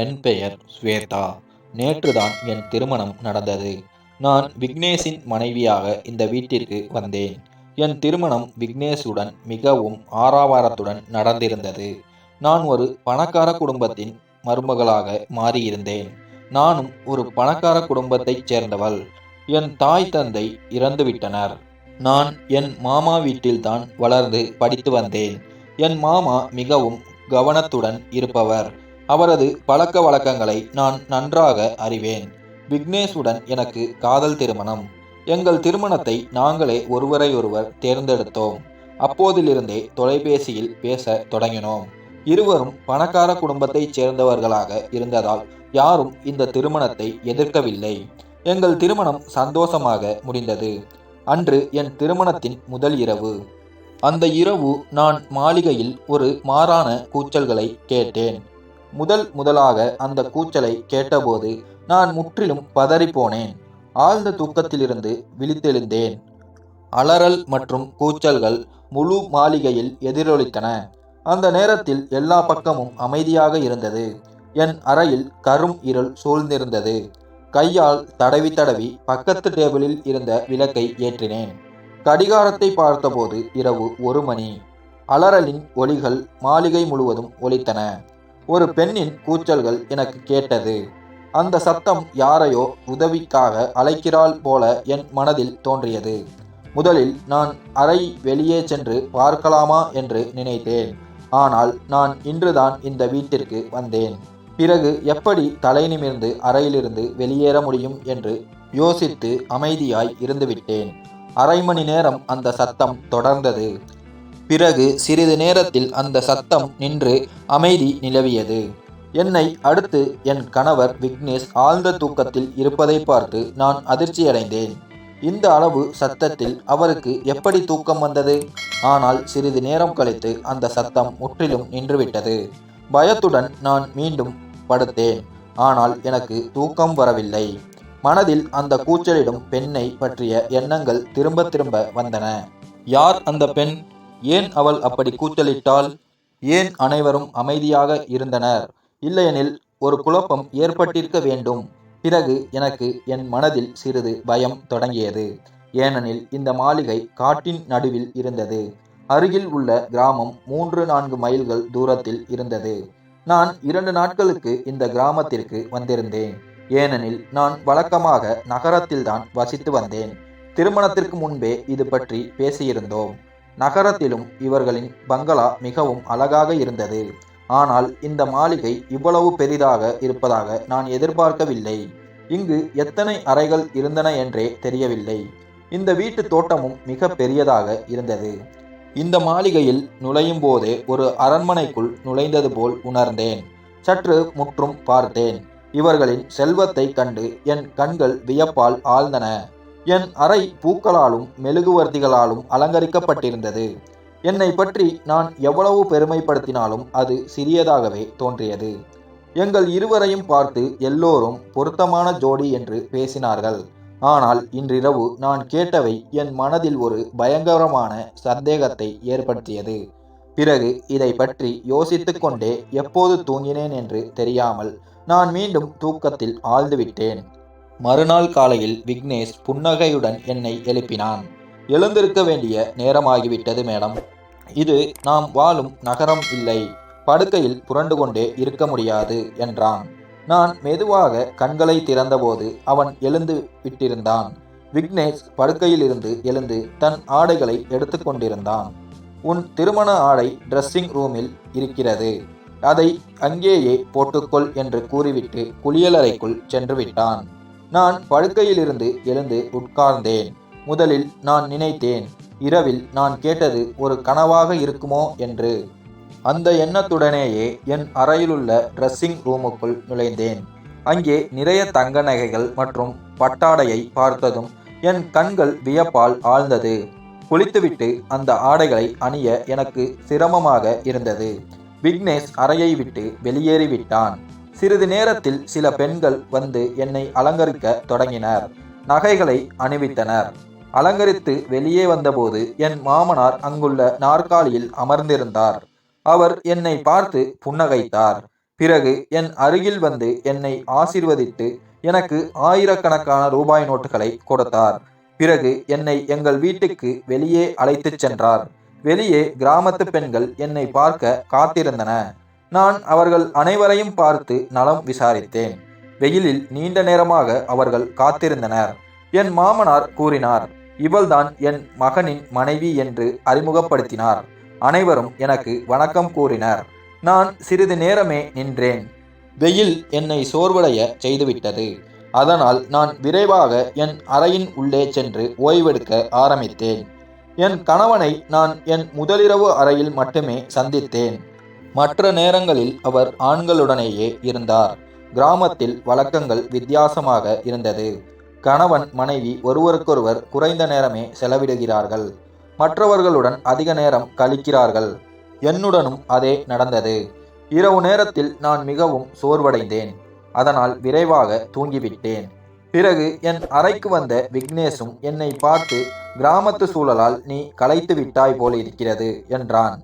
என் பெயர் ஸ்வேதா. நேற்றுதான் என் திருமணம் நடந்தது. நான் விக்னேஷின் மனைவியாக இந்த வீட்டிற்கு வந்தேன். என் திருமணம் விக்னேஷுடன் மிகவும் ஆறாவாரத்துடன் நடந்திருந்தது. நான் ஒரு பணக்கார குடும்பத்தின் மருமகளாக மாறியிருந்தேன். நானும் ஒரு பணக்கார குடும்பத்தைச் சேர்ந்தவள். என் தாய் தந்தை இறந்துவிட்டனர். நான் என் மாமா வீட்டில்தான் வளர்ந்து படித்து வந்தேன். என் மாமா மிகவும் கவனத்துடன் இருப்பவர். அவரது பழக்க வழக்கங்களை நான் நன்றாக அறிவேன். விக்னேஷுடன் எனக்கு காதல் திருமணம். எங்கள் திருமணத்தை நாங்களே ஒருவரையொருவர் தேர்ந்தெடுத்தோம். அப்போதிலிருந்தே தொலைபேசியில் பேச தொடங்கினோம். இருவரும் பணக்கார குடும்பத்தைச் சேர்ந்தவர்களாக இருந்ததால் யாரும் இந்த திருமணத்தை எதிர்க்கவில்லை. எங்கள் திருமணம் சந்தோஷமாக முடிந்தது. அன்று என் திருமணத்தின் முதல் இரவு. அந்த இரவு நான் மாளிகையில் ஒரு மாறான கூச்சல்களை கேட்டேன். முதல் முதலாக அந்த கூச்சலை கேட்டபோது நான் முற்றிலும் பதறிப்போனேன். ஆழ்ந்த தூக்கத்திலிருந்து விழித்தெழுந்தேன். அலறல் மற்றும் கூச்சல்கள் முழு மாளிகையில் எதிரொலித்தன. அந்த நேரத்தில் எல்லா பக்கமும் அமைதியாக இருந்தது. என் அறையில் கரும் இருள் சூழ்ந்திருந்தது. கையால் தடவி தடவி பக்கத்து டேபிளில் இருந்த விளக்கை ஏற்றினேன். கடிகாரத்தை பார்த்தபோது இரவு ஒரு மணி. அலறலின் ஒலிகள் மாளிகை முழுவதும் ஒலித்தன. ஒரு பெண்ணின் கூச்சல்கள் எனக்கு கேட்டது. அந்த சத்தம் யாரையோ உதவிக்காக அழைக்கிறாள் போல என் மனதில் தோன்றியது. முதலில் நான் அறை வெளியே சென்று பார்க்கலாமா என்று நினைத்தேன். ஆனால் நான் இன்றுதான் இந்த வீட்டிற்கு வந்தேன். பிறகு எப்படி தலை நிமிர்ந்து அறையிலிருந்து வெளியேற முடியும் என்று யோசித்து அமைதியாய் இருந்துவிட்டேன். அரை மணி நேரம் அந்த சத்தம் தொடர்ந்தது. பிறகு சிறிது நேரத்தில் அந்த சத்தம் நின்று அமைதி நிலவியது. என்னை அடுத்து என் கணவர் விக்னேஷ் ஆழ்ந்த தூக்கத்தில் இருப்பதை பார்த்து நான் அதிர்ச்சியடைந்தேன். இந்த அளவு சத்தத்தில் அவருக்கு எப்படி தூக்கம் வந்தது? ஆனால் சிறிது நேரம் கழித்து அந்த சத்தம் முற்றிலும் நின்றுவிட்டது. பயத்துடன் நான் மீண்டும் படுத்தேன். ஆனால் எனக்கு தூக்கம் வரவில்லை. மனதில் அந்த கூச்சலிடும் பெண்ணை பற்றிய எண்ணங்கள் திரும்ப திரும்ப வந்தன. யார் அந்த பெண்? ஏன் அவள் அப்படி கூச்சலிட்டாள்? ஏன் அனைவரும் அமைதியாக இருந்தனர்? இல்லையெனில் ஒரு குழப்பம் ஏற்பட்டிருக்க வேண்டும். பிறகு எனக்கு என் மனதில் சிறிது பயம் தொடங்கியது. ஏனெனில் இந்த மாளிகை காட்டின் நடுவில் இருந்தது. அருகில் உள்ள கிராமம் மூன்று நான்கு மைல்கள் தூரத்தில் இருந்தது. நான் இரண்டு நாட்களுக்கு இந்த கிராமத்திற்கு வந்திருந்தேன். ஏனெனில் நான் வழக்கமாக நகரத்தில்தான் வசித்து வந்தேன். திருமணத்திற்கு முன்பே இது பற்றி பேசியிருந்தோம். நகரத்திலும் இவர்களின் பங்களா மிகவும் அழகாக இருந்தது. ஆனால் இந்த மாளிகை இவ்வளவு பெரிதாக இருப்பதாக நான் எதிர்பார்க்கவில்லை. இங்கு எத்தனை அறைகள் இருந்தன என்றே தெரியவில்லை. இந்த வீட்டு தோட்டமும் மிக பெரியதாக இருந்தது. இந்த மாளிகையில் நுழையும் போதே ஒரு அரண்மனைக்குள் நுழைந்தது போல் உணர்ந்தேன். சற்று முற்றும் பார்த்தேன். இவர்களின் செல்வத்தை கண்டு என் கண்கள் வியப்பால் ஆழ்ந்தன. என் அறை பூக்களாலும் மெழுகுவர்த்திகளாலும் அலங்கரிக்கப்பட்டிருந்தது. என்னை பற்றி நான் எவ்வளவு பெருமைப்படுத்தினாலும் அது சிறியதாகவே தோன்றியது. எங்கள் இருவரையும் பார்த்து எல்லோரும் பொருத்தமான ஜோடி என்று பேசினார்கள். ஆனால் இன்றிரவு நான் கேட்டவை என் மனதில் ஒரு பயங்கரமான சந்தேகத்தை ஏற்படுத்தியது. பிறகு இதை பற்றி யோசித்துக்கொண்டே எப்போது தூங்கினேன் என்று தெரியாமல் நான் மீண்டும் தூக்கத்தில் ஆழ்ந்துவிட்டேன் மறுநாள் காலையில் விக்னேஷ் புன்னகையுடன் என்னை எழுப்பினான். எழுந்திருக்க வேண்டிய நேரமாகிவிட்டது மேடம். இது நாம் வாழும் நகரம் இல்லை. படுக்கையில் புரண்டு கொண்டே இருக்க முடியாது என்றான். நான் மெதுவாக கண்களை திறந்தபோது அவன் எழுந்து விட்டிருந்தான். விக்னேஷ் படுக்கையிலிருந்து எழுந்து தன் ஆடைகளை எடுத்துக்கொண்டிருந்தான் உன் திருமண ஆடை ட்ரெஸ்ஸிங் ரூமில் இருக்கிறது. அதை அங்கேயே போட்டுக்கொள் என்று கூறிவிட்டு குளியலறைக்குள் சென்று விட்டான். நான் படுக்கையிலிருந்து எழுந்து உட்கார்ந்தேன். முதலில் நான் நினைத்தேன் இரவில் நான் கேட்டது ஒரு கனவாக இருக்குமோ என்று. அந்த எண்ணத்துடனேயே என் அறையிலுள்ள ட்ரெஸ்ஸிங் ரூமுக்குள் நுழைந்தேன். அங்கே நிறைய தங்க நகைகள் மற்றும் பட்டாடையை பார்த்ததும் என் கண்கள் வியப்பால் ஆழ்ந்தது. குளித்துவிட்டு அந்த ஆடைகளை அணிய எனக்கு சிரமமாக இருந்தது. விக்னேஷ் அறையை விட்டு வெளியேறிவிட்டான். சிறிது நேரத்தில் சில பெண்கள் வந்து என்னை அலங்கரிக்க தொடங்கினர். நகைகளை அணிவித்தனர். அலங்கரித்து வெளியே வந்தபோது என் மாமனார் அங்குள்ள நாற்காலியில் அமர்ந்திருந்தார். அவர் என்னை பார்த்து புன்னகைத்தார். பிறகு என் அருகில் வந்து என்னை ஆசிர்வதித்து எனக்கு ஆயிரக்கணக்கான ரூபாய் நோட்டுகளை கொடுத்தார். பிறகு என்னை எங்கள் வீட்டுக்கு வெளியே அழைத்துச் சென்றார். வெளியே கிராமத்து பெண்கள் என்னை பார்க்க காத்திருந்தன. நான் அவர்கள் அனைவரையும் பார்த்து நலம் விசாரித்தேன். வெயிலில் நீண்ட நேரமாக அவர்கள் காத்திருந்தனர். என் மாமனார் கூறினார் இவள்தான் என் மகனின் மனைவி என்று அறிமுகப்படுத்தினார். அனைவரும் எனக்கு வணக்கம் கூறினர். நான் சிறிது நேரமே நின்றேன். வெயில் என்னை சோர்வடைய செய்துவிட்டது. அதனால் நான் விரைவாக என் அறையின் உள்ளே சென்று ஓய்வெடுக்க ஆரம்பித்தேன். என் கணவனை நான் என் முதலிரவு அறையில் மட்டுமே சந்தித்தேன். மற்ற நேரங்களில் அவர் ஆண்களுடனேயே இருந்தார். கிராமத்தில் வழக்கங்கள் வித்தியாசமாக இருந்தது. கணவன் மனைவி ஒருவருக்கொருவர் குறைந்த நேரமே செலவிடுகிறார்கள். மற்றவர்களுடன் அதிக நேரம் கழிக்கிறார்கள். என்னுடனும் அதே நடந்தது. இரவு நேரத்தில் நான் மிகவும் சோர்வடைந்தேன். அதனால் விரைவாக தூங்கிவிட்டேன். பிறகு என் அறைக்கு வந்த விக்னேஷும் என்னை பார்த்து கிராமத்து சூழலால் நீ களைத்து விட்டாய் போல இருக்கிறது என்றான்.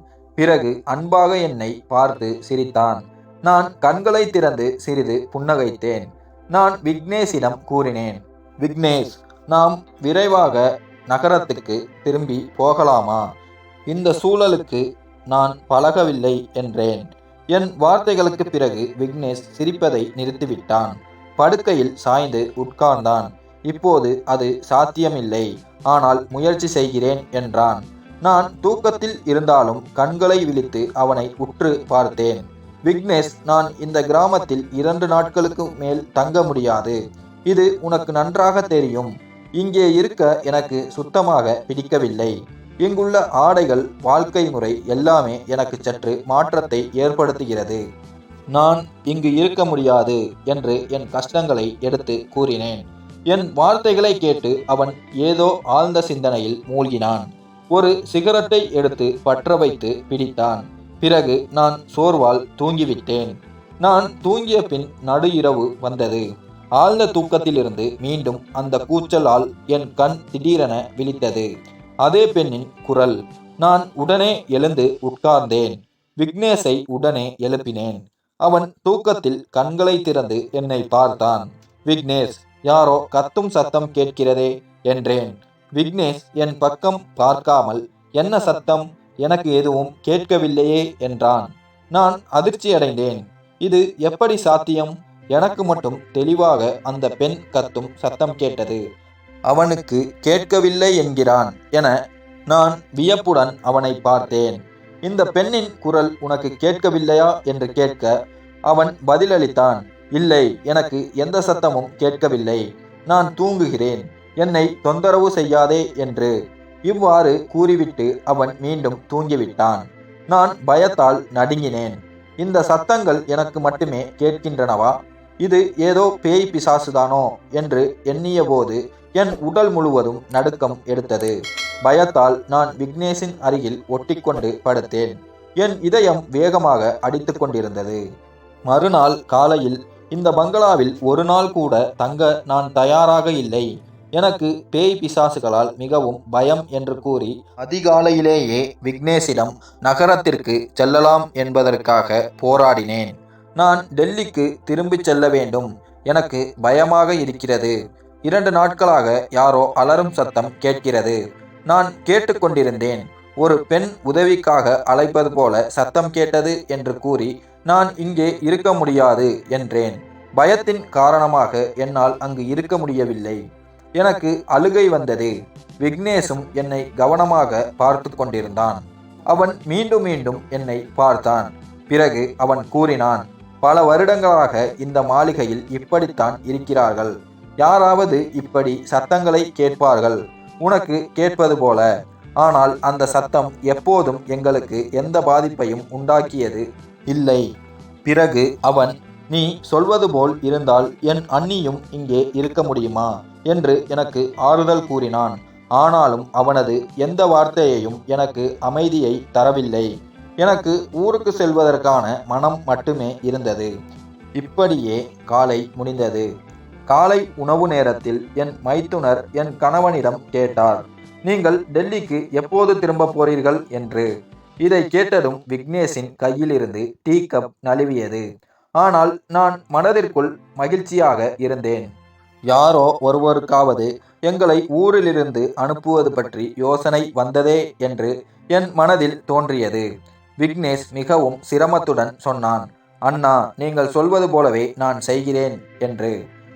பிறகு அன்பாக என்னை பார்த்து சிரித்தான். நான் கண்களை திறந்து சிறிது புன்னகைத்தேன். நான் விக்னேஷிடம் கூறினேன் விக்னேஷ் நாம் விரைவாக நகரத்துக்கு திரும்பி போகலாமா? இந்த சூழலுக்கு நான் பழகவில்லை என்றேன். என் வார்த்தைகளுக்கு பிறகு விக்னேஷ் சிரிப்பதை நிறுத்திவிட்டான். படுக்கையில் சாய்ந்து உட்கார்ந்தான். இப்போது அது சாத்தியமில்லை. ஆனால் முயற்சி செய்கிறேன் என்றான். நான் தூக்கத்தில் இருந்தாலும் கண்களை விழித்து அவனை உற்று பார்த்தேன். விக்னேஷ் நான் இந்த கிராமத்தில் இரண்டு நாட்களுக்கு மேல் தங்க முடியாது. இது உனக்கு நன்றாக தெரியும். இங்கே இருக்க எனக்கு சுத்தமாக பிடிக்கவில்லை. இங்குள்ள ஆடைகள் வாழ்க்கை முறை எல்லாமே எனக்கு சற்று மாற்றத்தை ஏற்படுத்துகிறது. நான் இங்கு இருக்க முடியாது என்று என் கஷ்டங்களை எடுத்து கூறினேன். என் வார்த்தைகளை கேட்டு அவன் ஏதோ ஆழ்ந்த சிந்தனையில் மூழ்கினான். ஒரு சிகரத்தை எடுத்து பற்ற வைத்து பிடித்தான். பிறகு நான் சோர்வால் தூங்கிவிட்டேன். நான் தூங்கிய பின் நடு இரவு வந்தது. ஆழ்ந்த தூக்கத்திலிருந்து மீண்டும் அந்த கூச்சலால் என் கண் திடீரென விழித்தது. அதே பெண்ணின் குரல் நான் உடனே எழுந்து உட்கார்ந்தேன். விக்னேஷை உடனே எழுப்பினேன். அவன் தூக்கத்தில் கண்களை திறந்து என்னை பார்த்தான். விக்னேஷ் யாரோ கத்தும் சத்தம் கேட்கிறதே என்றேன். விக்னேஷ் என் பக்கம் பார்க்காமல் என்ன சத்தம்? எனக்கு எதுவும் கேட்கவில்லையே என்றான். நான் அதிர்ச்சியடைந்தேன் இது எப்படி சாத்தியம்? எனக்கு மட்டும் தெளிவாக அந்த பெண் கத்தும் சத்தம் கேட்டது. அவனுக்கு கேட்கவில்லை என்கிறான் என நான் வியப்புடன் அவனை பார்த்தேன். இந்த பெண்ணின் குரல் உனக்கு கேட்கவில்லையா? என்று கேட்க அவன் பதிலளித்தான். இல்லை எனக்கு எந்த சத்தமும் கேட்கவில்லை. நான் தூங்குகிறேன். என்னை தொந்தரவு செய்யாதே என்று. இவ்வாறு கூறிவிட்டு அவன் மீண்டும் தூங்கிவிட்டான். நான் பயத்தால் நடுங்கினேன். இந்த சத்தங்கள் எனக்கு மட்டுமே கேட்கின்றனவா? இது ஏதோ பேய் பிசாசுதானோ? என்று எண்ணிய போது என் உடல் முழுவதும் நடுக்கம் எடுத்தது. பயத்தால் நான் விக்னேஷின் அருகில் ஒட்டிக்கொண்டு படுத்தேன். என் இதயம் வேகமாக அடித்து கொண்டிருந்தது. மறுநாள் காலையில் இந்த பங்களாவில் ஒரு நாள் கூட தங்க நான் தயாராக இல்லை. எனக்கு பேய் பிசாசுகளால் மிகவும் பயம் என்று கூறி அதிகாலையிலேயே விக்னேஷிடம் நகரத்திற்கு செல்லலாம் என்பதற்காக போராடினேன். நான் டெல்லிக்கு திரும்பிச் செல்ல வேண்டும். எனக்கு பயமாக இருக்கிறது. இரண்டு நாட்களாக யாரோ அலரும் சத்தம் கேட்கிறது. நான் கேட்டுக்கொண்டிருந்தேன் ஒரு பெண் உதவிக்காக அழைப்பது போல சத்தம் கேட்டது என்று கூறி நான் இங்கே இருக்க முடியாது என்றேன். பயத்தின் காரணமாக என்னால் அங்கு இருக்க முடியவில்லை. எனக்கு அழுகை வந்தது. விக்னேஷும் என்னை கவனமாக பார்த்து கொண்டிருந்தான். அவன் மீண்டும் மீண்டும் என்னை பார்த்தான். பிறகு அவன் கூறினான் பல வருடங்களாக இந்த மாளிகையில் இப்படித்தான் இருக்கிறார்கள். யாராவது இப்படி சத்தங்களை கேட்பார்கள். உனக்கு கேட்பது போல. ஆனால் அந்த சத்தம் எப்போதும் எங்களுக்கு எந்த பாதிப்பையும் உண்டாக்கியது இல்லை. பிறகு அவன் நீ சொல்வது போல் இருந்தால் என் அண்ணியும் இங்கே இருக்க முடியுமா? என்று எனக்கு ஆறுதல் கூறினான். ஆனாலும் அவனது எந்த வார்த்தையையும் எனக்கு அமைதியை தரவில்லை. எனக்கு ஊருக்கு செல்வதற்கான மனம் மட்டுமே இருந்தது. இப்படியே காலை முடிந்தது. காலை உணவு நேரத்தில் என் மைத்துனர் என் கணவனிடம் கேட்டார் நீங்கள் டெல்லிக்கு எப்போது திரும்ப போறீர்கள்? என்று. இதை கேட்டதும் விக்னேஷின் கையிலிருந்து டீ கப் நழுவியது. ஆனால் நான் மனதிற்குள் மகிழ்ச்சியாக இருந்தேன். யாரோ ஒருவருக்காவது எங்களை ஊரிலிருந்து அனுப்புவது பற்றி யோசனை வந்ததே என்று என் மனதில் தோன்றியது. விக்னேஷ் மிகவும் சிரமத்துடன் சொன்னான் அண்ணா நீங்கள் சொல்வது போலவே நான் செய்கிறேன் என்று.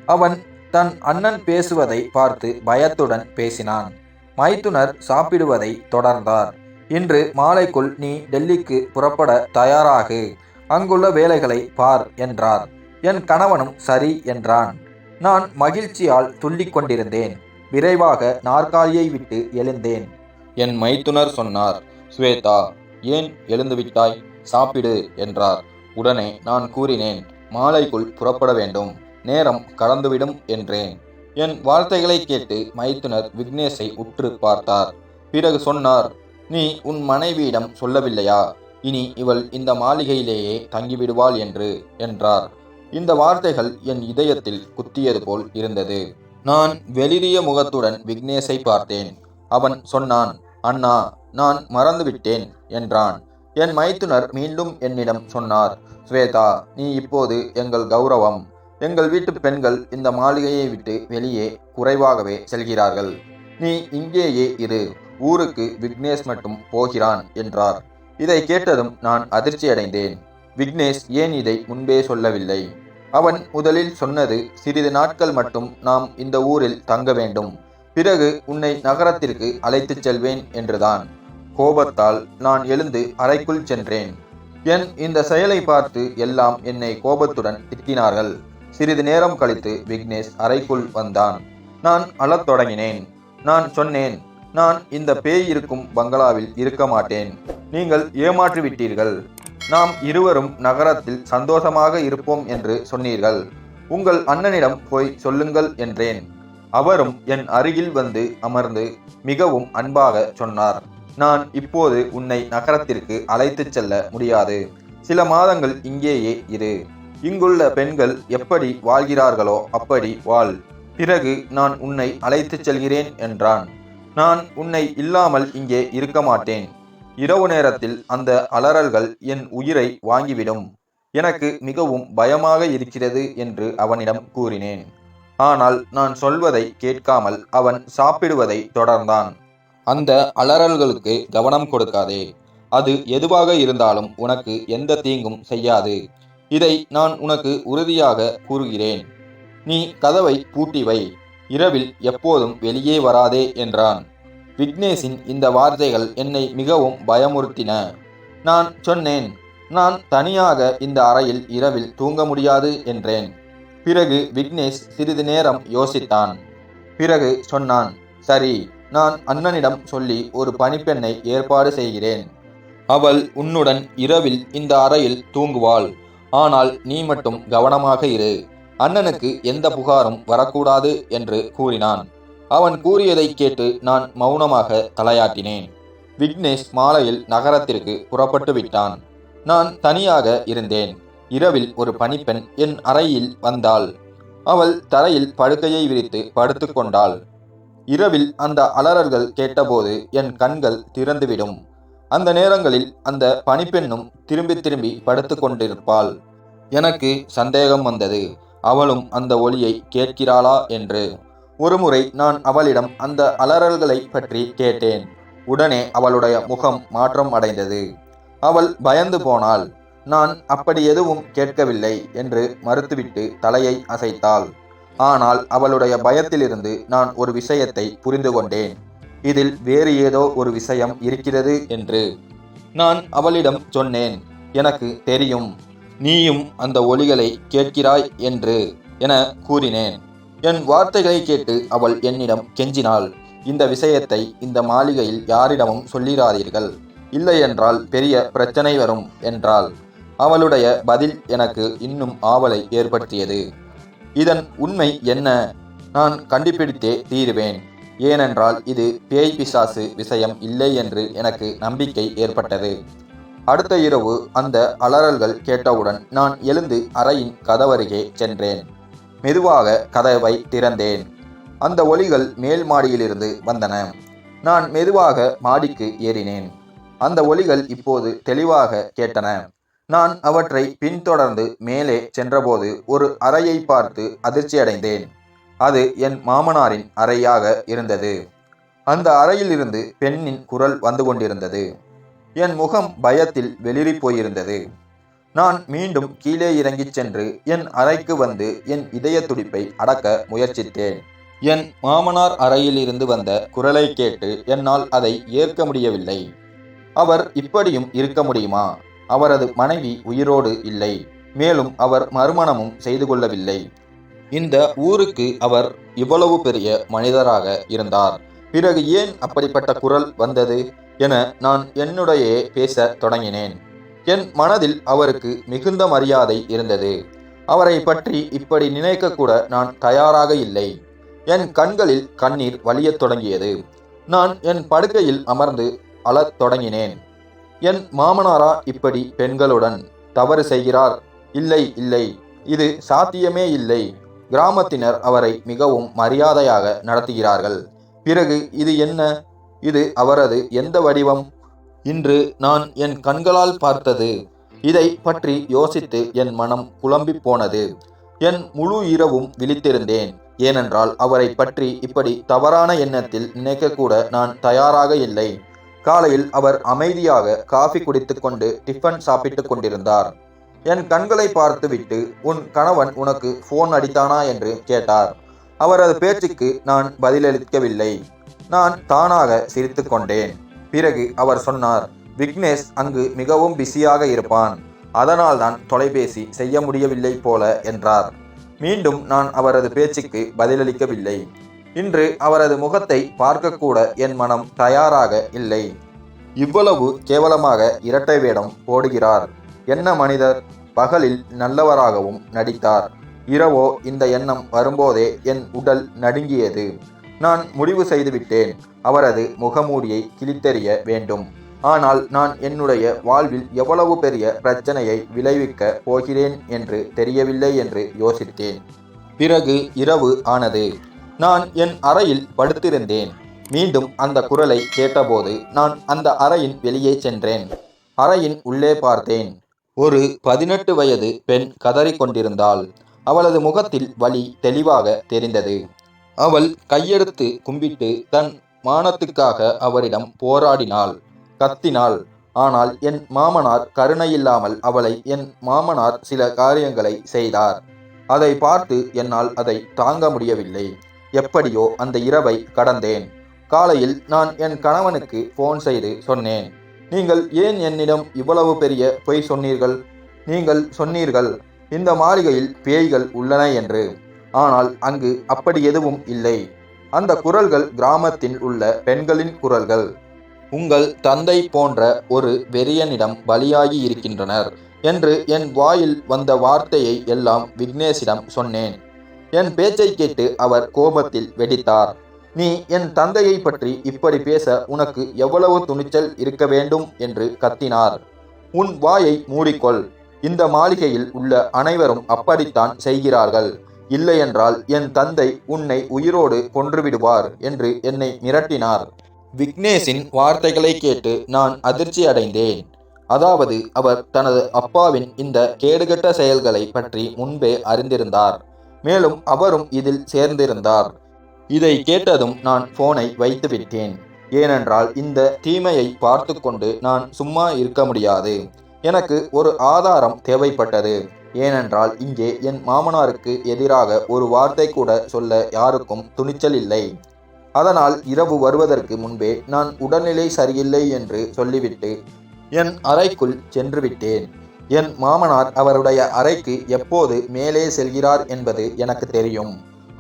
அவன் தன் அண்ணன் பேசுவதை பார்த்து பயத்துடன் பேசினான். மைத்துனர் சாப்பிடுவதை தொடர்ந்தார். இன்று மாலைக்குள் நீ டெல்லிக்கு புறப்பட தயாராகு. அங்குள்ள வேலைகளை பார் என்றார். என் கணவனும் சரி என்றான். நான் மகிழ்ச்சியால் துள்ளிக் கொண்டிருந்தேன். விரைவாக நாற்காலியை விட்டு எழுந்தேன். என் மைத்துனர் சொன்னார் ஸ்வேதா ஏன் எழுந்துவிட்டாய் சாப்பிடு என்றார். உடனே நான் கூறினேன் மாலைக்குள் புறப்பட வேண்டும். நேரம் கடந்துவிடும் என்றேன். என் வார்த்தைகளை கேட்டு மைத்துனர் விக்னேஷை உற்று பார்த்தார். பிறகு சொன்னார் நீ உன் மனைவியிடம் சொல்லவில்லையா? இனி இவள் இந்த மாளிகையிலேயே தங்கிவிடுவாள் என்று என்றார். இந்த வார்த்தைகள் என் இதயத்தில் குத்தியது போல் இருந்தது. நான் வெளிரிய முகத்துடன் விக்னேஷை பார்த்தேன். அவன் சொன்னான் அண்ணா நான் மறந்துவிட்டேன் என்றான். என் மைத்துனர் மீண்டும் என்னிடம் சொன்னார் ஸ்வேதா நீ இப்போது எங்கள் கௌரவம். எங்கள் வீட்டு பெண்கள் இந்த மாளிகையை விட்டு வெளியே குறைவாகவே செல்கிறார்கள். நீ இங்கேயே இரு. ஊருக்கு விக்னேஷ் மட்டும் போகிறான் என்றார். இதை கேட்டதும் நான் அதிர்ச்சியடைந்தேன். விக்னேஷ் ஏன் இதை முன்பே சொல்லவில்லை? அவன் முதலில் சொன்னது சிறிது நாட்கள் மட்டும் நாம் இந்த ஊரில் தங்க வேண்டும். பிறகு உன்னை நகரத்திற்கு அழைத்துச் செல்வேன் என்றுதான். கோபத்தால் நான் எழுந்து அறைக்குள் சென்றேன். என் இந்த செயலை பார்த்து எல்லாம் என்னை கோபத்துடன் திட்டினார்கள். சிறிது நேரம் கழித்து விக்னேஷ் அறைக்குள் வந்தான். நான் அழத் தொடங்கினேன். நான் சொன்னேன் நான் இந்த பேய் இருக்கும் பங்களாவில் இருக்க மாட்டேன். நீங்கள் ஏமாற்றி விட்டீர்கள் நாம் இருவரும் நகரத்தில் சந்தோஷமாக இருப்போம் என்று சொன்னீர்கள். உங்கள் அண்ணனிடம் போய் சொல்லுங்கள் என்றேன். அவரும் என் அருகில் வந்து அமர்ந்து மிகவும் அன்பாக சொன்னார். நான் இப்போது உன்னை நகரத்திற்கு அழைத்துச் செல்ல முடியாது. சில மாதங்கள் இங்கேயே இரு. இங்குள்ள பெண்கள் எப்படி வாழ்கிறார்களோ அப்படி வாழ். பிறகு நான் உன்னை அழைத்துச் செல்கிறேன் என்றான். நான் உன்னை இல்லாமல் இங்கே இருக்க மாட்டேன். இரவு நேரத்தில் அந்த அலறல்கள் என் உயிரை வாங்கிவிடும். எனக்கு மிகவும் பயமாக இருக்கிறது என்று அவனிடம் கூறினேன். ஆனால் நான் சொல்வதை கேட்காமல் அவன் சாப்பிடுவதை தொடர்ந்தான். அந்த அலறல்களுக்கு கவனம் கொடுக்காதே. அது எதுவாக இருந்தாலும் உனக்கு எந்த தீங்கும் செய்யாது. இதை நான் உனக்கு உறுதியாக கூறுகிறேன். நீ கதவை பூட்டி வை. இரவில் எப்போதும் வெளியே வராதே என்றான். விக்னேஷின் இந்த வார்த்தைகள் என்னை மிகவும் பயமுறுத்தின. நான் சொன்னேன் நான் தனியாக இந்த அறையில் இரவில் தூங்க முடியாது என்றேன். பிறகு விக்னேஷ் சிறிது நேரம் யோசித்தான். பிறகு சொன்னான் சரி நான் அண்ணனிடம் சொல்லி ஒரு பணிப்பெண்ணை ஏற்பாடு செய்கிறேன். அவள் உன்னுடன் இரவில் இந்த அறையில் தூங்குவாள். ஆனால் நீ மட்டும் கவனமாக இரு. அண்ணனுக்கு எந்த புகாரும் வரக்கூடாது என்று கூறினான். அவன் கூறியதை கேட்டு நான் மௌனமாக தலையாட்டினேன். விக்னேஷ் மாலையில் நகரத்திற்கு புறப்பட்டு விட்டான். நான் தனியாக இருந்தேன். இரவில் ஒரு பணிப்பெண் என் அறையில் வந்தாள். அவள் தரையில் படுக்கையை விரித்து படுத்துக்கொண்டாள் இரவில் அந்த அலறல்கள் கேட்டபோது என் கண்கள் திறந்துவிடும். அந்த நேரங்களில் அந்த பணிப்பெண்ணும் திரும்பி திரும்பி படுத்து கொண்டிருப்பாள். எனக்கு சந்தேகம் வந்தது. அவளும் அந்த ஒளியை கேட்கிறாளா என்று. ஒருமுறை நான் அவளிடம் அந்த அலறல்களை பற்றி கேட்டேன். உடனே அவளுடைய முகம் மாற்றம் அடைந்தது. அவள் பயந்து போனாள். நான் அப்படி எதுவும் கேட்கவில்லை என்று மறுத்துவிட்டு தலையை அசைத்தாள். ஆனால் அவளுடைய பயத்திலிருந்து நான் ஒரு விஷயத்தை புரிந்து கொண்டேன். இதில் வேறு ஏதோ ஒரு விஷயம் இருக்கிறது என்று. நான் அவளிடம் சொன்னேன். எனக்கு தெரியும். நீயும் அந்த ஒலிகளை கேட்கிறாய் என்று என கூறினேன். என் வார்த்தைகளை கேட்டு அவள் என்னிடம் கெஞ்சினாள். இந்த விஷயத்தை இந்த மாளிகையில் யாரிடமும் சொல்லிராதீர்கள். இல்லை என்றால் பெரிய பிரச்சனை வரும் என்றாள். அவளுடைய பதில் எனக்கு இன்னும் ஆவலை ஏற்படுத்தியது. இதன் உண்மை என்ன? நான் கண்டுபிடித்தே தீருவேன். ஏனென்றால் இது பேய் பிசாசு விஷயம் இல்லை என்று எனக்கு நம்பிக்கை ஏற்பட்டது. அடுத்த இரவு அந்த அலறல்கள் கேட்டவுடன் நான் எழுந்து அறையின் கதவருகே சென்றேன். மெதுவாக கதவை திறந்தேன். அந்த ஒலிகள் மேல் மாடியிலிருந்து வந்தன. நான் மெதுவாக மாடிக்கு ஏறினேன். அந்த ஒலிகள் இப்போது தெளிவாக கேட்டன. நான் அவற்றை பின்தொடர்ந்து மேலே சென்றபோது ஒரு அறையை பார்த்து அதிர்ச்சியடைந்தேன். அது என் மாமனாரின் அறையாக இருந்தது. அந்த அறையிலிருந்து பெண்ணின் குரல் வந்து கொண்டிருந்தது. என் முகம் பயத்தில் வெளிரி போயிருந்தது. நான் மீண்டும் கீழே இறங்கிச் சென்று என் அறைக்கு வந்து என் இதய துடிப்பை அடக்க முயற்சித்தேன். என் மாமனார் அறையிலிருந்து வந்த குரலை கேட்டு என்னால் அதை ஏற்க முடியவில்லை. அவர் இப்படியும் இருக்க முடியுமா? அவரது மனைவி உயிரோடு இல்லை. மேலும் அவர் மறுமணமும் செய்து கொள்ளவில்லை. இந்த ஊருக்கு அவர் இவ்வளவு பெரிய மனிதராக இருந்தார். பிறகு ஏன் அப்படிப்பட்ட குரல் வந்தது? என நான் என்னுடைய பேச தொடங்கினேன். என் மனதில் அவருக்கு மிகுந்த மரியாதை இருந்தது. அவரை பற்றி இப்படி நினைக்கக்கூட நான் தயாராக இல்லை. என் கண்களில் கண்ணீர் வலியத் தொடங்கியது. நான் என் படுக்கையில் அமர்ந்து அழத் தொடங்கினேன். என் மாமனாரா இப்படி பெண்களுடன் தவறு செய்கிறார்? இல்லை இல்லை. இது சாத்தியமே இல்லை. கிராமத்தினர் அவரை மிகவும் மரியாதையாக நடத்துகிறார்கள். பிறகு இது என்ன? இது அவரது எந்த வடிவம்? இன்று நான் என் கண்களால் பார்த்தது இதை பற்றி யோசித்து என் மனம் குழம்பி போனது. என் முழு இரவும் விழித்திருந்தேன். ஏனென்றால் அவரை பற்றி இப்படி தவறான எண்ணத்தில் நினைக்கக்கூட நான் தயாராக இல்லை. காலையில் அவர் அமைதியாக காஃபி குடித்துக்கொண்டு டிஃபன் சாப்பிட்டுக் கொண்டிருந்தார். என் கண்களை பார்த்துவிட்டு உன் கணவன் உனக்கு ஃபோன் அடித்தானா? என்று கேட்டார். அவரது பேச்சுக்கு நான் பதிலளிக்கவில்லை. நான் தானாக சிரித்து கொண்டேன். பிறகு அவர் சொன்னார் விக்னேஷ் அங்கு மிகவும் பிஸியாக இருப்பான். அதனால்தான் தொலைபேசி செய்ய முடியவில்லை போல என்றார். மீண்டும் நான் அவரது பேச்சுக்கு பதிலளிக்கவில்லை. இன்று அவரது முகத்தை பார்க்கக்கூட என் மனம் தயாராக இல்லை. இவ்வளவு கேவலமாக இரட்டை வேடம் போடுகிறார். என்ன மனிதர்? பகலில் நல்லவராகவும் நடித்தார். இரவோ இந்த எண்ணம் வரும்போதே என் உடல் நடுங்கியது. நான் முடிவு செய்துவிட்டேன். அவரது முகமூடியை கிழித்தெறிய வேண்டும். ஆனால் நான் என்னுடைய வாழ்வில் எவ்வளவு பெரிய பிரச்சனையை விளைவிக்க போகிறேன் என்று தெரியவில்லை என்று யோசித்தேன். பிறகு இரவு ஆனது. நான் என் அறையில் படுத்திருந்தேன். மீண்டும் அந்த குரலை கேட்டபோது நான் அந்த அறையின் வெளியே சென்றேன். அறையின் உள்ளே பார்த்தேன். ஒரு பதினெட்டு வயது பெண் கதறிக்கொண்டிருந்தாள். அவளது முகத்தில் வலி தெளிவாக தெரிந்தது. அவள் கையெடுத்து கும்பிட்டு தன் மானத்துக்காக அவரிடம் போராடினாள். கத்தினாள். ஆனால் என் மாமனார் கருணையில்லாமல் அவளை என் மாமனார் சில காரியங்களை செய்தார். அதை பார்த்து என்னால் அதை தாங்க முடியவில்லை. எப்படியோ அந்த இரவை கடந்தேன். காலையில் நான் என் கணவனுக்கு ஃபோன் செய்து சொன்னேன். நீங்கள் ஏன் என்னிடம் இவ்வளவு பெரிய பொய் சொன்னீர்கள்? நீங்கள் சொன்னீர்கள். இந்த மாளிகையில் பேய்கள் உள்ளன என்று. ஆனால் அங்கு அப்படி எதுவும் இல்லை. அந்த குரல்கள் கிராமத்தில் உள்ள பெண்களின் குரல்கள். உங்கள் தந்தை போன்ற ஒரு வெறியனிடம் பலியாகி இருக்கின்றனர் என்று என் வாயில் வந்த வார்த்தையை எல்லாம் விக்னேஷிடம் சொன்னேன். என் பேச்சை கேட்டு அவர் கோபத்தில் வெடித்தார். நீ என் தந்தையை பற்றி இப்படி பேச உனக்கு எவ்வளவு துணிச்சல் இருக்க வேண்டும் என்று கத்தினார். உன் வாயை மூடிக்கொள். இந்த மாளிகையில் உள்ள அனைவரும் அப்படித்தான் செய்கிறார்கள். இல்லையென்றால் என் தந்தை உன்னை உயிரோடு கொன்றுவிடுவார் என்று என்னை மிரட்டினார். விக்னேஷின் வார்த்தைகளை கேட்டு நான் அதிர்ச்சி அடைந்தேன் அதாவது அவர் தனது அப்பாவின் இந்த கேடுகட்ட செயல்களை பற்றி முன்பே அறிந்திருந்தார். மேலும் அவரும் இதில் சேர்ந்திருந்தார். இதை கேட்டதும் நான் போனை வைத்துவிட்டேன். ஏனென்றால் இந்த தீமையை பார்த்து கொண்டு நான் சும்மா இருக்க முடியாது. எனக்கு ஒரு ஆதாரம் தேவைப்பட்டது. ஏனென்றால் இங்கே என் மாமனாருக்கு எதிராக ஒரு வார்த்தை கூட சொல்ல யாருக்கும் துணிச்சல் இல்லை. அதனால் இரவு வருவதற்கு முன்பே நான் உடல்நிலை சரியில்லை என்று சொல்லிவிட்டு என் அறைக்குள் சென்று விட்டேன். என் மாமனார் அவருடைய அறைக்கு எப்போது மேலே செல்கிறார் என்பது எனக்கு தெரியும்.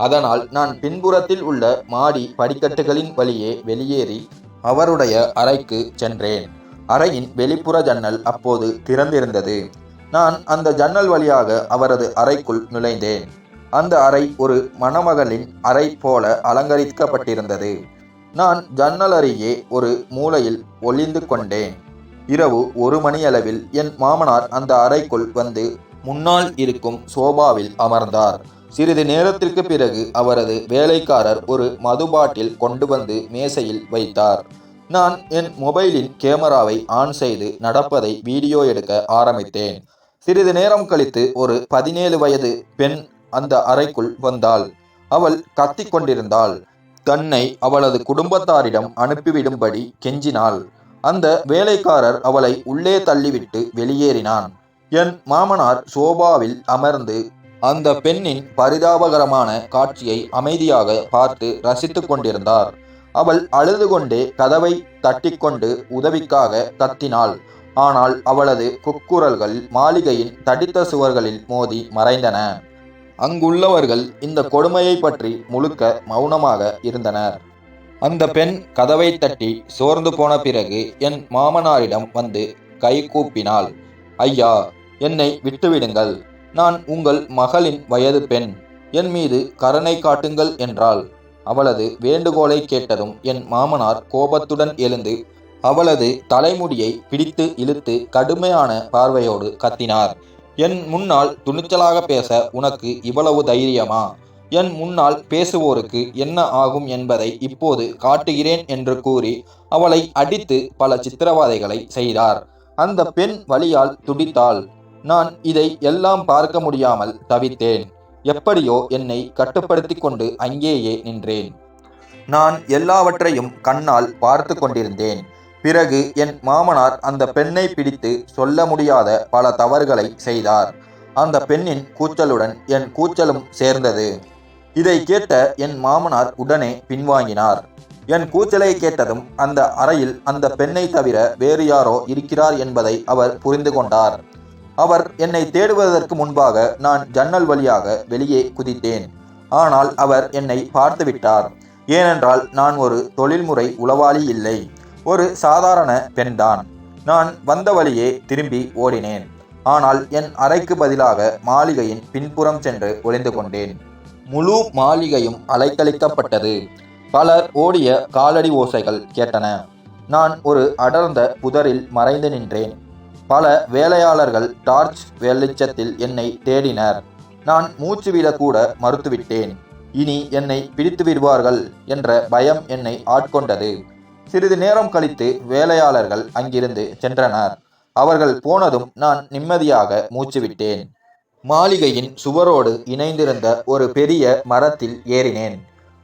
அதனால் நான் பின்புறத்தில் உள்ள மாடி படிக்கட்டுகளின் வழியே வெளியேறி அவருடைய அறைக்கு சென்றேன். அறையின் வெளிப்புற ஜன்னல் அப்போது திறந்திருந்தது. நான் அந்த ஜன்னல் வழியாக அவரது அறைக்குள் நுழைந்தேன். அந்த அறை ஒரு மணமகளின் அறை போல அலங்கரிக்கப்பட்டிருந்தது. நான் ஜன்னல் அருகே ஒரு மூலையில் ஒளிந்து கொண்டேன். இரவு ஒரு மணியளவில் என் மாமனார் அந்த அறைக்குள் வந்து முன்னால் இருக்கும் சோபாவில் அமர்ந்தார். சிறிது நேரத்திற்கு பிறகு அவரது வேலைக்காரர் ஒரு மது பாட்டில் கொண்டு வந்து மேசையில் வைத்தார். நான் என் மொபைலின் கேமராவை ஆன் செய்து நடப்பதை வீடியோ எடுக்க ஆரம்பித்தேன். சிறிது நேரம் கழித்து ஒரு பதினேழு வயது பெண் அந்த அறைக்குள் வந்தாள். அவள் கத்திக் கொண்டிருந்தாள். தன்னை அவளது குடும்பத்தாரிடம் அனுப்பிவிடும்படி கெஞ்சினாள். அந்த வேலைக்காரர் அவளை உள்ளே தள்ளிவிட்டு வெளியேறினான். என் மாமனார் சோபாவில் அமர்ந்து அந்த பெண்ணின் பரிதாபகரமான காட்சியை அமைதியாக பார்த்து ரசித்து கொண்டிருந்தார். அவள் அழுது கொண்டே கதவை தட்டிக்கொண்டு உதவிக்காக கத்தினாள். ஆனால் அவளது குக்குரல்கள் மாளிகையின் தடித்த சுவர்களில் மோதி மறைந்தன. அங்குள்ளவர்கள் இந்த கொடுமையை பற்றி முழுக்க மௌனமாக இருந்தனர். அந்த பெண் கதவை தட்டி சோர்ந்து போன பிறகு என் மாமனாரிடம் வந்து கை கூப்பினாள். ஐயா என்னை விட்டுவிடுங்கள். நான் உங்கள் மகளின் வயது பெண். என் மீது கருணை காட்டுங்கள் என்றாள். அவளது வேண்டுகோளை கேட்டதும் என் மாமனார் கோபத்துடன் எழுந்து அவளது தலைமுடியை பிடித்து இழுத்து கடுமையான பார்வையோடு கத்தினார். என் முன்னால் துணிச்சலாக பேச உனக்கு இவ்வளவு தைரியமா? என் முன்னால் பேசுவோருக்கு என்ன ஆகும் என்பதை இப்போது காட்டுகிறேன் என்று கூறி அவளை அடித்து பல சித்திரவாதைகளை செய்தார். அந்த பெண் வழியால் துடித்தாள். நான் இதை எல்லாம் பார்க்க முடியாமல் தவித்தேன். எப்படியோ என்னை கட்டுப்படுத்தி கொண்டு அங்கேயே நின்றேன். நான் எல்லாவற்றையும் கண்ணால் பார்த்து கொண்டிருந்தேன். பிறகு என் மாமனார் அந்த பெண்ணை பிடித்து சொல்ல முடியாத பல தவறுகளை செய்தார். அந்த பெண்ணின் கூச்சலுடன் என் கூச்சலும் சேர்ந்தது. இதை கேட்ட என் மாமனார் உடனே பின்வாங்கினார். என் கூச்சலை கேட்டதும் அந்த அறையில் அந்த பெண்ணை தவிர வேறு யாரோ இருக்கிறார் என்பதை அவர் புரிந்து கொண்டார். அவர் என்னை தேடுவதற்கு முன்பாக நான் ஜன்னல் வழியாக வெளியே குதித்தேன். ஆனால் அவர் என்னை பார்த்துவிட்டார். ஏனென்றால் நான் ஒரு தொழில்முறை உளவாளி இல்லை. ஒரு சாதாரண பெண்தான். நான் வந்த வழியே திரும்பி ஓடினேன். ஆனால் என் அறைக்கு பதிலாக மாளிகையின் பின்புறம் சென்று ஒளிந்து கொண்டேன். முழு மாளிகையும் அலைக்கழிக்கப்பட்டது. பலர் ஓடிய காலடி ஓசைகள் கேட்டன. நான் ஒரு அடர்ந்த புதரில் மறைந்து நின்றேன். பல வேலையாளர்கள் டார்ச் வெளிச்சத்தில் என்னை தேடினர். நான் மூச்சு விடக்கூட மறுத்துவிட்டேன். இனி என்னை பிடித்து விடுவார்கள் என்ற பயம் என்னை ஆட்கொண்டது. சிறிது நேரம் கழித்து வேலையாளர்கள் அங்கிருந்து சென்றனர். அவர்கள் போனதும் நான் நிம்மதியாக மூச்சுவிட்டேன் மாளிகையின் சுவரோடு இணைந்திருந்த ஒரு பெரிய மரத்தில் ஏறினேன்.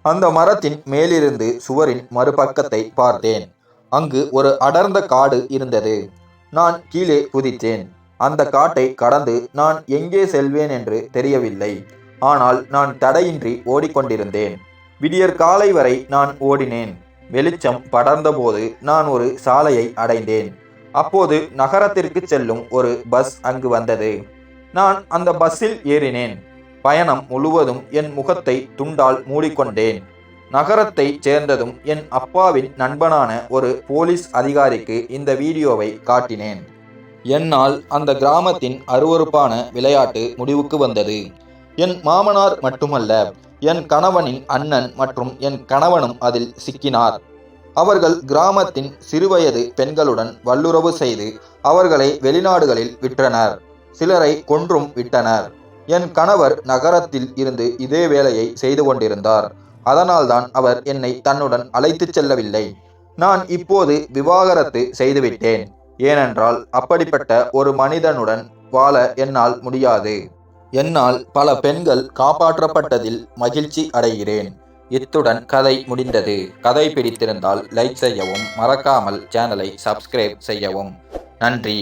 அந்த மரத்தின் மேலிருந்து சுவரின் மறுபக்கத்தை பார்த்தேன். அங்கு ஒரு அடர்ந்த காடு இருந்தது. நான் கீழே குதித்தேன். அந்த காட்டை கடந்து நான் எங்கே செல்வேன் என்று தெரியவில்லை. ஆனால் நான் தடையின்றி ஓடிக்கொண்டிருந்தேன். விடியற் காலை வரை நான் ஓடினேன். வெளிச்சம் படர்ந்தபோது நான் ஒரு சாலையை அடைந்தேன். அப்போது நகரத்திற்கு செல்லும் ஒரு பஸ் அங்கு வந்தது. நான் அந்த பஸ்ஸில் ஏறினேன். பயணம் முழுவதும் என் முகத்தை துண்டால் மூடிக்கொண்டேன். நகரத்தை சேர்ந்ததும் என் அப்பாவின் நண்பனான ஒரு போலீஸ் அதிகாரிக்கு இந்த வீடியோவை காட்டினேன். என்னால் அந்த கிராமத்தின் அருவருப்பான விளையாட்டு முடிவுக்கு வந்தது. என் மாமனார் மட்டுமல்ல என் கணவனின் அண்ணன் மற்றும் என் கணவனும் அதில் சிக்கினார். அவர்கள் கிராமத்தின் சிறுவயது பெண்களுடன் வல்லுறவு செய்து அவர்களை வெளிநாடுகளில் விற்றனர். சிலரை கொன்றும் விட்டனர். என் கணவர் நகரத்தில் இருந்து இதே வேலையை செய்து கொண்டிருந்தார். அதனால்தான் அவர் என்னை தன்னுடன் அழைத்துச் செல்லவில்லை. நான் இப்போது விவாகரத்து செய்துவிட்டேன். ஏனென்றால் அப்படிப்பட்ட ஒரு மனிதனுடன் வாழ என்னால் முடியாது. என்னால் பல பெண்கள் காப்பாற்றப்பட்டதில் மகிழ்ச்சி அடைகிறேன். இத்துடன் கதை முடிந்தது. கதை பிடித்திருந்தால் லைக் செய்யவும் மறக்காமல் சேனலை சப்ஸ்கிரைப் செய்யவும். நன்றி.